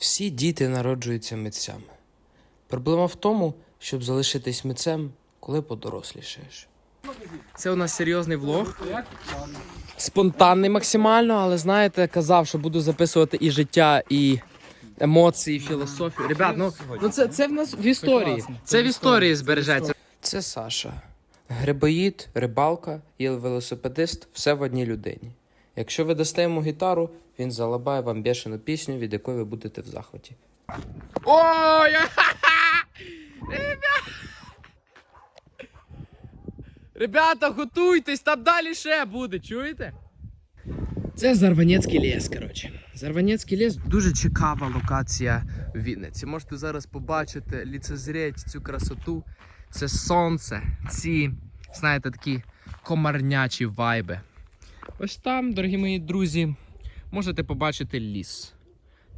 Всі діти народжуються митцями. Проблема в тому, щоб залишитись митцем, коли подорослішаєш. Це у нас серйозний влог. Спонтанний максимально, але знаєте, казав, що буду записувати і життя, і емоції, і філософію. Ребят, ну, ну це, це в нас в історії. Це в історії збережеться. Це Саша. Грибоїд, рибалка і велосипедист все в одній людині. Якщо ви дасте йому гітару, він залабає вам бешену пісню, від якої ви будете в захваті. Ой! Ребята! Готуйтесь, там далі ще буде, чуєте? Це Зарванецький ліс, коротше. Зарванецький ліс дуже цікава локація в Вінниці. Можете зараз побачити, ліцезріть цю красоту. Це сонце, ці, знаєте, такі комарнячі вайби. Ось там, дорогі мої друзі, можете побачити ліс.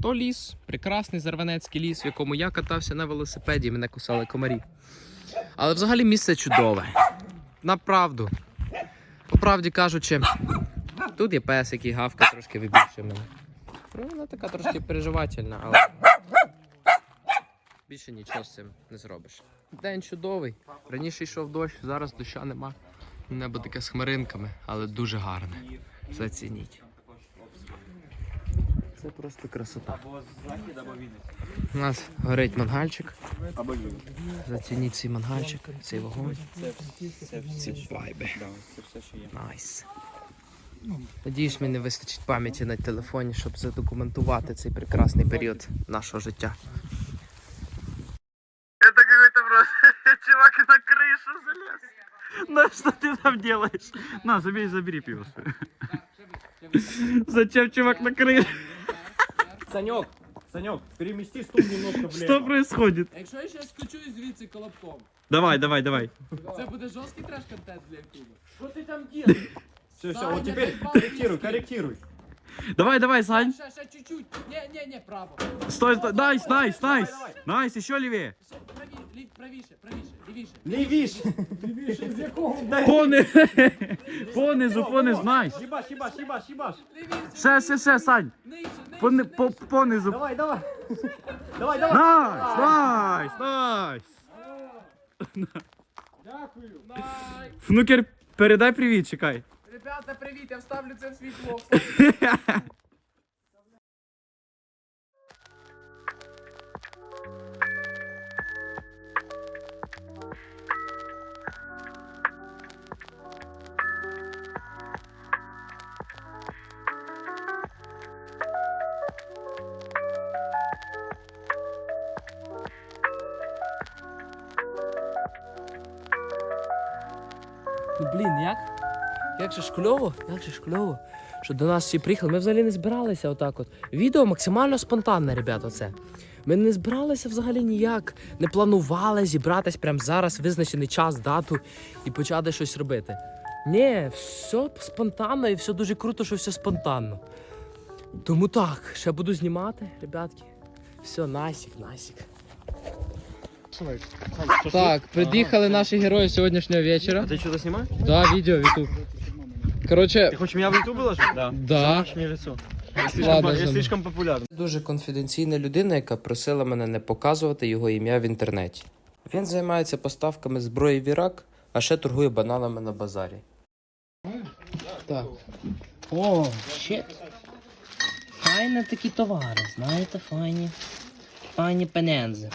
То ліс, прекрасний Зарванецький ліс, в якому я катався на велосипеді, мене кусали комарі. Але взагалі місце чудове. Направду. По правді кажучи, тут є пес, який гавка трошки вибільшує мене. Ну, вона така трошки переживательна, але більше нічого з цим не зробиш. День чудовий. Раніше йшов дощ, зараз доща нема. Небо таке з хмаринками, але дуже гарне. Зацініть. Це просто красота. У нас горить мангальчик. Зацініть цей мангальчик, цей вогонь. Ці вайби. Найс. Надіюсь, мені вистачить пам'яті на телефоні, щоб задокументувати цей прекрасний період нашого життя. Это какой-то просто чувак на крышу залез. Ну что ты там делаешь? На, забери, забери пиво. Зачем чувак на крышу? Санек, Санек, перемести стул немножко влево. Что происходит? Якщо я зараз скочу звідси колобком, Давай, давай, давай. це буде жорсткий треш-контент для ютуба. Что ты там делаешь? Все, все, вот теперь корректируй, корректируй. Давай, давай, Сань. Ще, ще чуть-чуть. Ні, ні, ні, право. Стой, стой. Найс, найс, найс. давай. Найс, еще левее. Ще праві, лі, правіше, правіше, лівіше. Левиш. Пони... Понизу, понизу, найс. Шибаш, шибаш, шибаш, шибаш. Лівіше, Ще, ще, ще, Сань. нижче, нижче, Пони... нижче. По, понизу. Давай, давай. Давай, давай. Найс, найс, найс. Най. Фнукер, передай привіт, чекай. Ребята, привіт, я вставлю це в свій блог. Ну блін, як? Як же ж кльово, як же ж кльово, що до нас всі приїхали. Ми взагалі не збиралися отак от. Відео максимально спонтанне, ребята, це. Ми не збиралися взагалі ніяк, не планували зібратись прямо зараз, визначений час, дату і почати щось робити. Ні, все спонтанно і все дуже круто, що все спонтанно. Тому так, ще буду знімати, ребятки. Все, насік, насік. Так, приїхали наші герої сьогоднішнього вечора. Ты что-то снимаешь? Да, відео в YouTube. Короче, Ты хочешь меня в YouTube выложить? Да. да. Замажь мне лицо. Я слишком, Ладно, я замажу. слишком популярный. Дуже конфіденційна людина, яка просила мене не показувати його ім'я в інтернеті. Він займається поставками зброї в Ірак, а ще торгує бананами на базарі. Так. О, щит. Файні такі товари, знаєте, файні. Файні пенензи.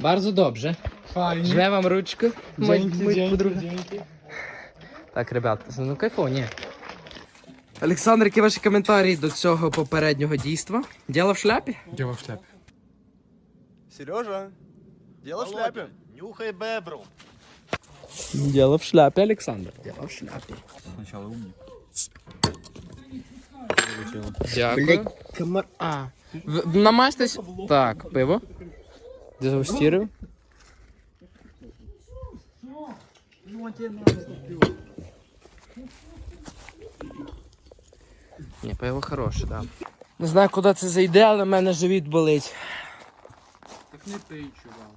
Bardzo dobrze. Fajnie. Жме вам ручку. мой- Dzięki, мой dzięki, подруга. dzięki. Так, ребят, ну кайфово, ні. Олександр, які ваші коментарі до цього попереднього дійства? Діло в шляпі? Дело в шляпе. Сережа, дело в шляпе. Нюхай бебру. Діло в шляпі, Олександр. Діло в шляпі. Сначала умник. Дякую. Комар... А, в- намажтесь. Так, пиво. Дезагустірую. Ні, пиво хороше, так. Да. Не знаю, куди це зайде, але в мене живіт болить. Так не ти, чувак.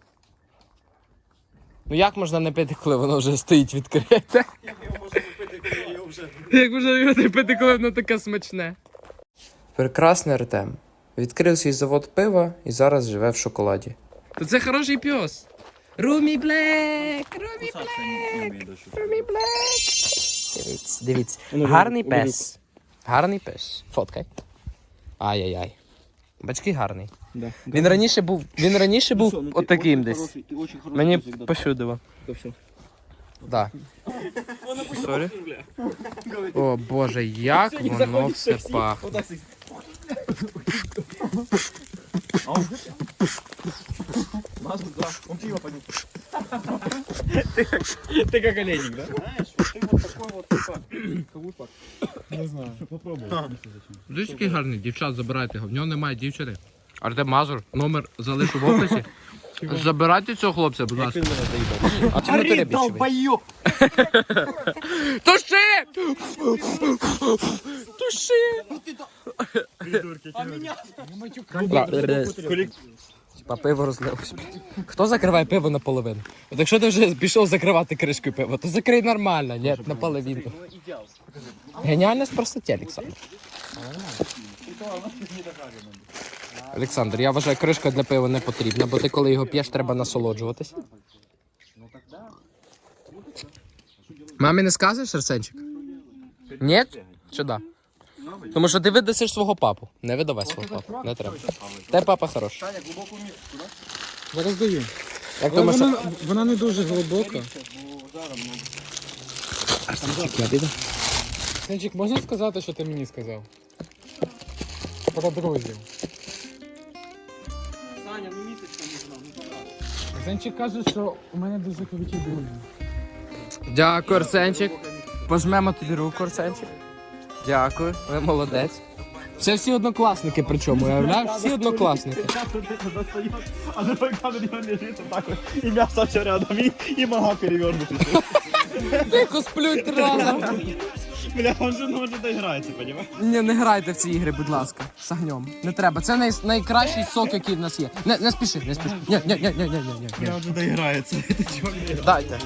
Ну як можна не пити, коли воно вже стоїть відкрите? Як можна його не пити, коли воно таке смачне? Прекрасний Артем. Відкрив свій завод пива і зараз живе в шоколаді. То це хороший пес. Румі Блек! Румі Блек! Румі Блек! Дивіться, дивіться. Гарний пес. Гарний пес. Фоткай. Ай-яй-яй. Бачки гарний. Він раніше був. Він раніше був отаким десь. Мені пощудило. Да. Сорі. О боже, як воно все пахне. Ты как олейник, да? Дивись, який гарний, дівчат забирайте його. В нього немає дівчини. Артем Мазур, номер залишу в описі. Забирайте цього хлопця, будь ласка. А ти не долбоёб! Туши! Туши! Типа пиво розлилось. Хто закриває пиво наполовину? От якщо ти вже пішов закривати кришкою пива, то закрий нормально, ні, наполовину. Геніальність простоті, Олександр. Олександр, я вважаю, кришка для пива не потрібна, бо ти коли його п'єш, треба насолоджуватись. Мамі не скажеш, Арсенчик? Ні? Чи да? Тому що ти видасиш свого папу. Не видавай свого папу. Не треба. Те папа хороший. Зараз даю. Як Але думаєш, вона, вона не дуже глибока. я піду? Сенчик, можна сказати, що ти мені сказав? Про друзів. Саня, ну місяця не знав, ну пора. Сенчик каже, що у мене дуже круті друзі. Дякую, Арсенчик. Пожмемо тобі руку, Арсенчик. Дякую, ви молодець. Це всі однокласники, причому, уявляєш? Всі однокласники. А другой камень он лежит вот так вот, и мясо все рядом, и, и нога перевернута. Тихо сплють разом. Бля, он же ну, он же доиграется, понимаешь? Ні, не грайте в ці ігри, будь ласка. З огнем. Не треба. Це най... найкращий сок, який в нас є. Не, не спіши, не спіши. Ні, ні, ні, ні, ні, ні, ні. Бля, он же доиграется. Это чё, Дайте.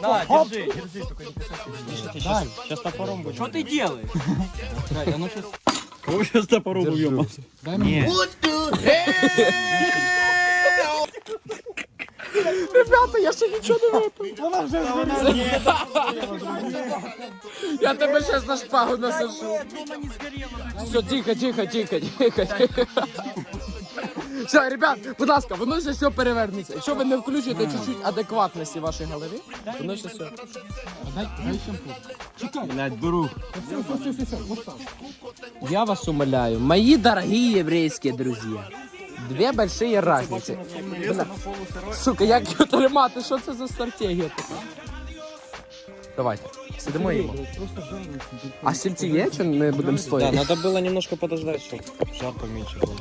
Да, держи, держи, только не касайся. Сейчас топором будет. Что ты делаешь? Кого сейчас топором убьем? Дай мені. Ребята, я ще нічого не випив. Вона вже Я тебе зараз на шпагу насажу. Все, тихо, тихо, тихо, тихо. Все, ребят, будь ласка, воно ще все перевернеться. Якщо ви не включите чуть-чуть адекватності в вашій голові, воно ще все. Дай, дай шампур. Чекай. Блядь, беру. Все, все, все, все, вот так. Я вас умоляю, мои дорогие еврейские друзья. Две большие разницы. Бля, Сука, як його тримати? Що це за стратегія така? Давайте, сидимо і їмо. А стільці є, чи не будемо Да, стояти? надо было немножко подождать, чтобы жар поменьше был.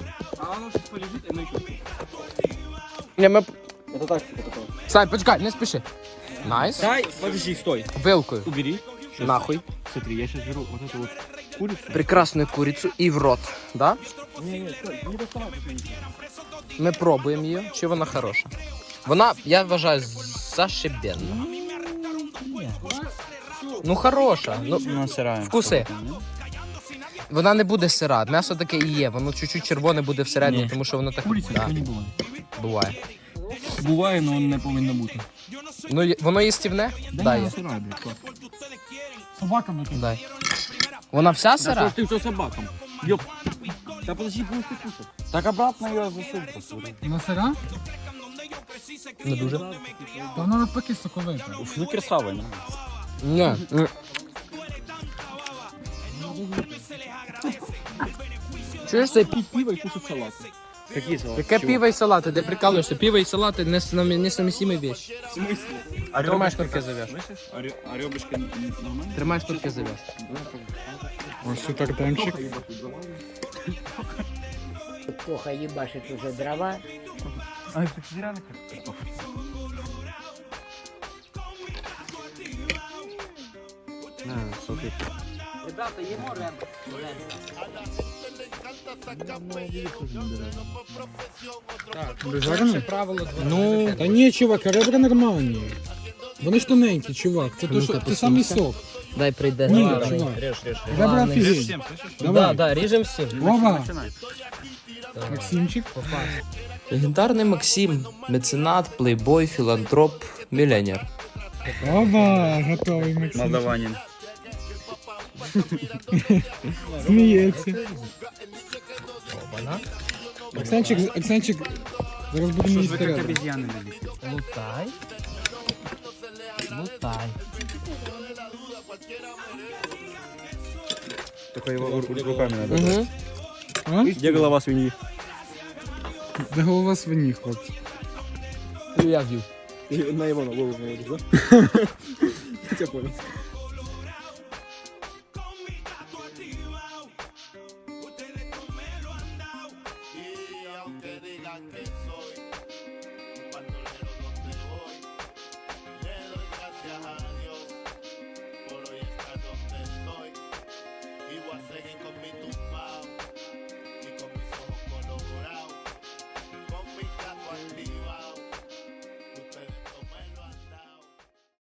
Ні, ми... Это так, типа такое. Сань, почекай, не спіши. Найс. Дай, подожди, стой. Вилкою. Убери. Нахуй. Смотри, я сейчас беру вот эту вот курицу. Прекрасную курицу і в рот. Да? Не, не, стой, не доставай. Ми пробуємо її, чи вона хороша. Вона, я вважаю, зашибенна. Ну хороша. Ну, Насираем. Вкуси. Вона не буде сира. М'ясо таке і є. Воно чуть-чуть червоне буде всередині, Ні. тому що воно так Куриця да, такого не було. буває. Буває, але не повинно бути. Ну, є- воно їстівне? Да, є. насирай, блядь, клас. Собаками тут. Дай. Вона вся Да что сира? ж ты все собакам? Ёп. Да подожди, будешь ты кушать. Так обратно ее засунь просто. На сира? Не дуже. Та воно навпаки соковите. Фликер с хавой, ну. Ні. ні. Чуєш цей пі- Пиво и кушать салат. Какие салаты? Яке пиво і салати? Де прикалуєшся? Пиво і салати не сам- несумісімі вещи. В смысле? А Тримай шнурки зав'яж. А рё- а ребрышко н- нормально? Тримай шнурки зав'яж. Ось супер темчик. Плохо ебашит уже дрова. А, это реально как Ребята, ему рэп. Безгарно? Правило Ну, та ні, чувак, ребра нормальні. Вони ж тоненькі, чувак. Це, то, що, це самий сок. Дай прийде. Ні, Давай. чувак. Режь, режь, режь. Ребра Ладно. офігеть. Всем, слышишь? Да, Давай. да, ріжем всім. Вова, Начинай. Максимчик. Легендарний Максим, меценат, плейбой, філантроп, мільйонер. Оба, готовий Максим. Молдаванин. Сміється. Оксанчик, Оксанчик, зараз будемо Что ж їсти как рядом. обезьяны любите? Лутай. Лутай. Только его ру- руками надо. Угу. А? Где голова свиньи? Де голова свині, хлопці. Я в'їв. На его на голову, да? Я тебя понял.